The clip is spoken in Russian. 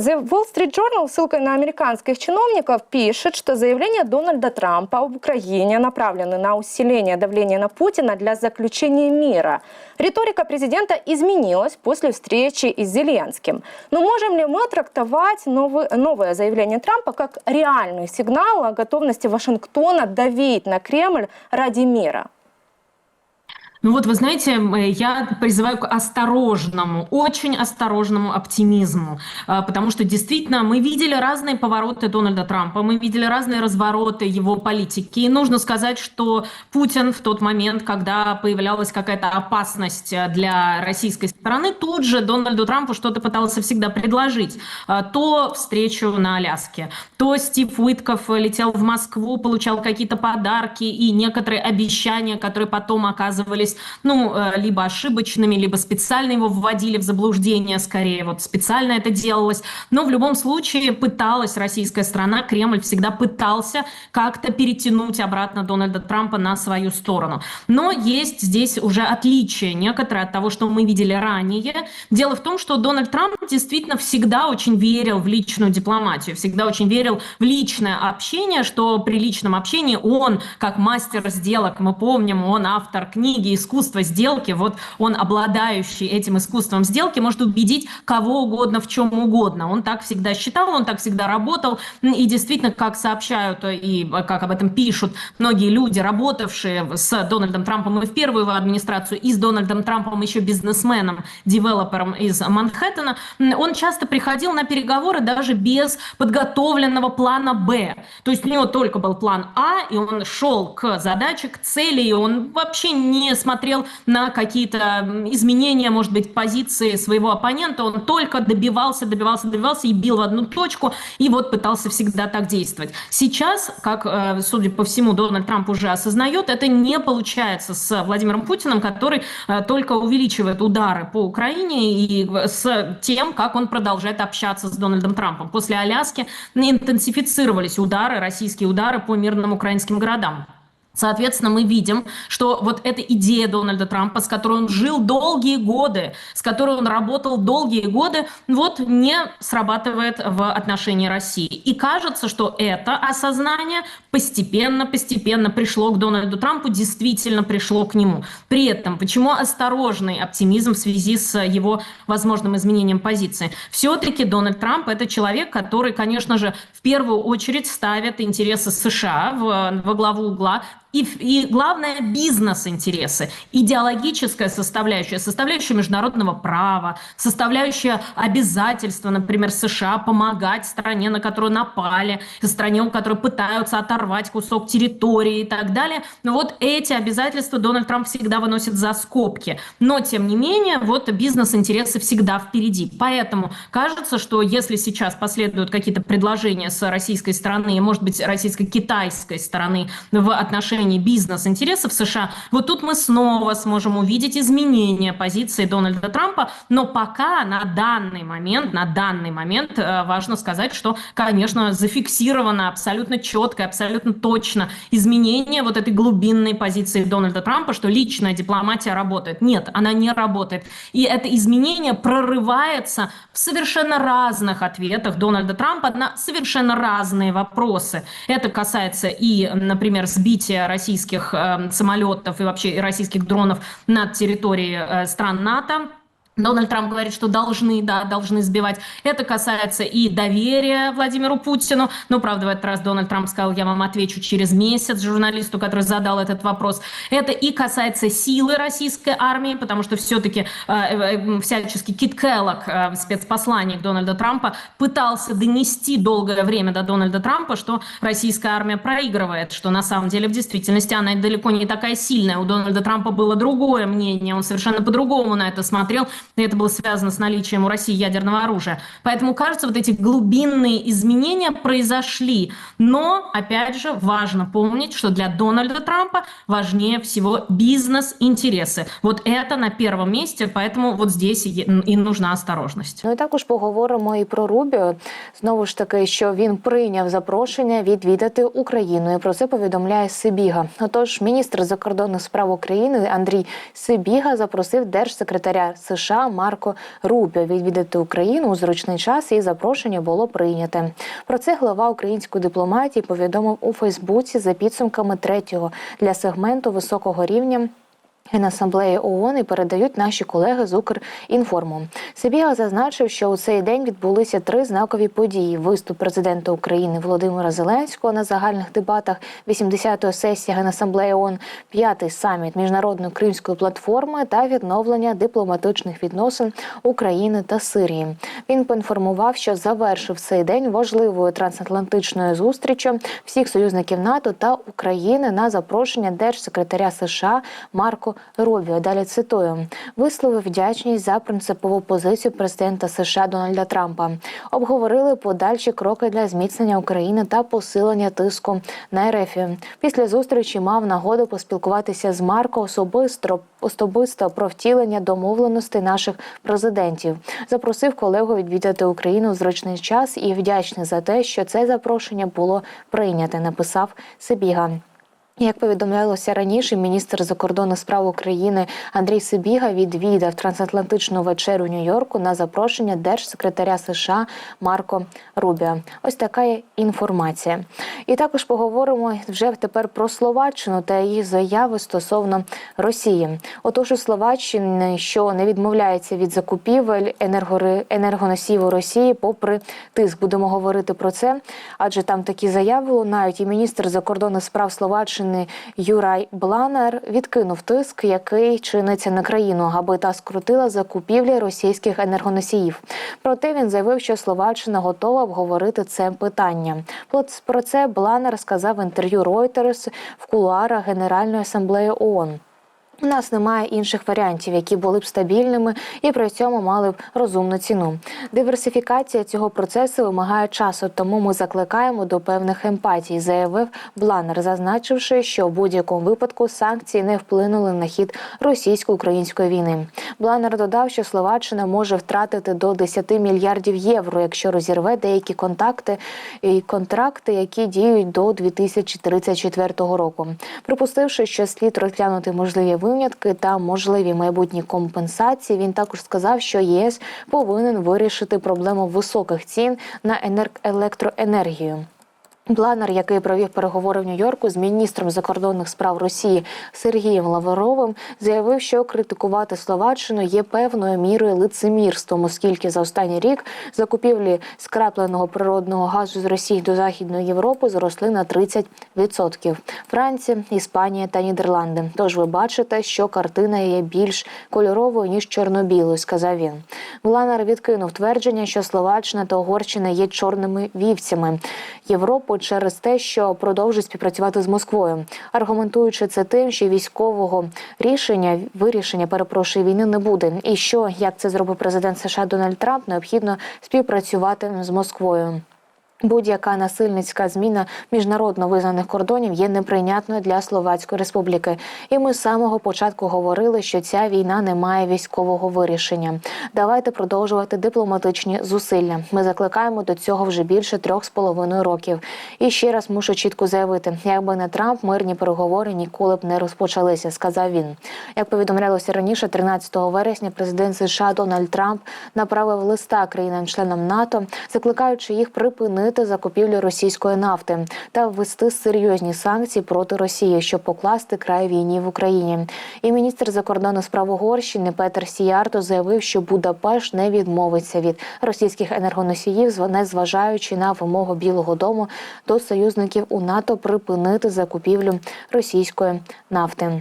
The Wall Street Journal, ссылкой на американских чиновников, пишет, что заявления Дональда Трампа об Украине направлены на усиление давления на Путина для заключения мира. Риторика президента изменилась после встречи с Зеленским. Но можем ли мы трактовать новый, новое заявление Трампа как реальный сигнал о готовности Вашингтона давить на Кремль ради мира? Ну вот, вы знаете, э, я призываю к осторожному, очень осторожному оптимизму, а, потому что действительно мы видели разные повороты Дональда Трампа, мы видели разные развороты его политики. И нужно сказать, что Путин в тот момент, когда появлялась какая-то опасность э, для российской стороны, тут же Дональду Трампу что-то пытался всегда предложить. А, то встречу на Аляске, то Стив Уитков летел в Москву, получал какие-то подарки и некоторые обещания, которые потом оказывались оказывались, ну, э, либо ошибочными, либо специально его вводили в заблуждение, скорее, вот специально это делалось. Но в любом случае пыталась российская страна, Кремль всегда пытался как-то перетянуть обратно Дональда Трампа на свою сторону. Но есть здесь уже отличие некоторое от того, что мы видели ранее. Дело в том, что Дональд Трамп действительно всегда очень верил в личную дипломатию, всегда очень верил в личное общение, что при личном общении он, как мастер сделок, мы помним, он автор книги искусство сделки, вот он, обладающий этим искусством сделки, может убедить кого угодно в чем угодно. Он так всегда считал, он так всегда работал. И действительно, как сообщают и как об этом пишут многие люди, работавшие с Дональдом Трампом и в первую его администрацию, и с Дональдом Трампом еще бизнесменом, девелопером из Манхэттена, он часто приходил на переговоры даже без подготовленного плана «Б». То есть у него только был план «А», и он шел к задаче, к цели, и он вообще не смотрел смотрел на какие-то изменения, может быть, позиции своего оппонента, он только добивался, добивался, добивался и бил в одну точку, и вот пытался всегда так действовать. Сейчас, как, э, судя по всему, Дональд Трамп уже осознает, это не получается с Владимиром Путиным, который э, только увеличивает удары по Украине и с тем, как он продолжает общаться с Дональдом Трампом. После Аляски интенсифицировались удары, российские удары по мирным украинским городам. Соответственно, мы видим, что вот эта идея Дональда Трампа, с которой он жил долгие годы, с которой он работал долгие годы, вот не срабатывает в отношении России. И кажется, что это осознание постепенно-постепенно пришло к Дональду Трампу, действительно пришло к нему. При этом, почему осторожный оптимизм в связи с его возможным изменением позиции? Все-таки Дональд Трамп – это человек, который, конечно же, в первую очередь ставит интересы США в, во главу угла, и, и главное, бизнес-интересы, идеологическая составляющая, составляющая международного права, составляющая обязательства, например, США помогать стране, на которую напали, стране, у которой пытаются оторвать кусок территории и так далее. Но вот эти обязательства Дональд Трамп всегда выносит за скобки. Но, тем не менее, вот бизнес-интересы всегда впереди. Поэтому кажется, что если сейчас последуют какие-то предложения с российской стороны, может быть, российско-китайской стороны в отношении отношении бизнес-интересов США, вот тут мы снова сможем увидеть изменение позиции Дональда Трампа, но пока на данный момент, на данный момент э, важно сказать, что, конечно, зафиксировано абсолютно четко, абсолютно точно изменение вот этой глубинной позиции Дональда Трампа, что личная дипломатия работает. Нет, она не работает. И это изменение прорывается в совершенно разных ответах Дональда Трампа на совершенно разные вопросы. Это касается и, например, сбития российских э, самолетов и вообще российских дронов над территорией э, стран НАТО. Дональд Трамп говорит, что должны, да, должны сбивать. Это касается и доверия Владимиру Путину. Но, правда, в этот раз Дональд Трамп сказал, я вам отвечу через месяц журналисту, который задал этот вопрос. Это и касается силы российской армии, потому что все-таки э, э, всячески Кит Келлок, э, спецпосланник Дональда Трампа, пытался донести долгое время до Дональда Трампа, что российская армия проигрывает, что на самом деле в действительности она далеко не такая сильная. У Дональда Трампа было другое мнение, он совершенно по-другому на это смотрел и это было связано с наличием у России ядерного оружия. Поэтому, кажется, вот эти глубинные изменения произошли. Но, опять же, важно помнить, что для Дональда Трампа важнее всего бизнес-интересы. Вот это на первом месте, поэтому вот здесь і нужна осторожність. Ну і також поговоримо і про Рубіо. Знову ж таки, що він прийняв запрошення відвідати Україну. І про це повідомляє Сибіга. Отож, міністр закордонних справ України Андрій Сибіга запросив держсекретаря США Марко Рубіо відвідати Україну у зручний час і запрошення було прийняте. Про це глава української дипломатії повідомив у Фейсбуці за підсумками третього для сегменту високого рівня. Генасамблеї ООН і передають наші колеги з Укрінформу. Сибіга зазначив, що у цей день відбулися три знакові події: виступ президента України Володимира Зеленського на загальних дебатах, 80-ї сесії Генасамблеї ООН, п'ятий саміт міжнародної кримської платформи та відновлення дипломатичних відносин України та Сирії. Він поінформував, що завершив цей день важливою трансатлантичною зустрічю всіх союзників НАТО та України на запрошення держсекретаря США Марко Рубіо. Далі цитую висловив вдячність за принципову позицію президента США Дональда Трампа. Обговорили подальші кроки для зміцнення України та посилення тиску на РФ. Після зустрічі мав нагоду поспілкуватися з Марко особисто особисто про втілення домовленостей наших президентів. Запросив колегу відвідати Україну в зручний час і вдячний за те, що це запрошення було прийняте. Написав Сибіга. Як повідомлялося раніше, міністр закордонних справ України Андрій Сибіга відвідав трансатлантичну вечерю у Нью-Йорку на запрошення держсекретаря США Марко Рубіо. Ось така інформація. І також поговоримо вже тепер про Словаччину та її заяви стосовно Росії. Отож, у Словаччині, що не відмовляється від закупівель у Росії, попри тиск, будемо говорити про це, адже там такі заяви лунають. І міністр закордонних справ Словаччини Юрай Бланер відкинув тиск, який чиниться на країну, аби та скрутила закупівлі російських енергоносіїв. Проте він заявив, що Словаччина готова обговорити це питання. Про це Бланер сказав в інтерв'ю Reuters в кулуарах Генеральної асамблеї ООН. У нас немає інших варіантів, які були б стабільними і при цьому мали б розумну ціну. Диверсифікація цього процесу вимагає часу, тому ми закликаємо до певних емпатій, заявив Бланер, зазначивши, що в будь-якому випадку санкції не вплинули на хід російсько-української війни. Бланер додав, що Словаччина може втратити до 10 мільярдів євро, якщо розірве деякі контакти і контракти, які діють до 2034 року. Припустивши, що слід розглянути можливі винятки та можливі майбутні компенсації. Він також сказав, що ЄС повинен вирішити проблему високих цін на електроенергію. Планер, який провів переговори в Нью-Йорку з міністром закордонних справ Росії Сергієм Лавровим, заявив, що критикувати Словаччину є певною мірою лицемірством, оскільки за останній рік закупівлі скрапленого природного газу з Росії до Західної Європи зросли на 30%. Франція, Іспанія та Нідерланди. Тож ви бачите, що картина є більш кольоровою ніж чорно-білою, сказав він. Бланер відкинув твердження, що Словаччина та Угорщина є чорними вівцями Через те, що продовжує співпрацювати з Москвою, аргументуючи це тим, що військового рішення вирішення перепрошую війни не буде, і що як це зробив президент США Дональд Трамп, необхідно співпрацювати з Москвою. Будь-яка насильницька зміна міжнародно визнаних кордонів є неприйнятною для Словацької республіки. І ми з самого початку говорили, що ця війна не має військового вирішення. Давайте продовжувати дипломатичні зусилля. Ми закликаємо до цього вже більше трьох з половиною років. І ще раз мушу чітко заявити: якби не Трамп, мирні переговори ніколи б не розпочалися, сказав він. Як повідомлялося раніше, 13 вересня, президент США Дональд Трамп направив листа країнам-членам НАТО, закликаючи їх припинити припинити закупівлю російської нафти та ввести серйозні санкції проти Росії, щоб покласти край війні в Україні. І міністр закордонних справ Угорщини Петер Сіярто заявив, що Будапешт не відмовиться від російських енергоносіїв, не зважаючи на вимогу Білого Дому до союзників у НАТО припинити закупівлю російської нафти.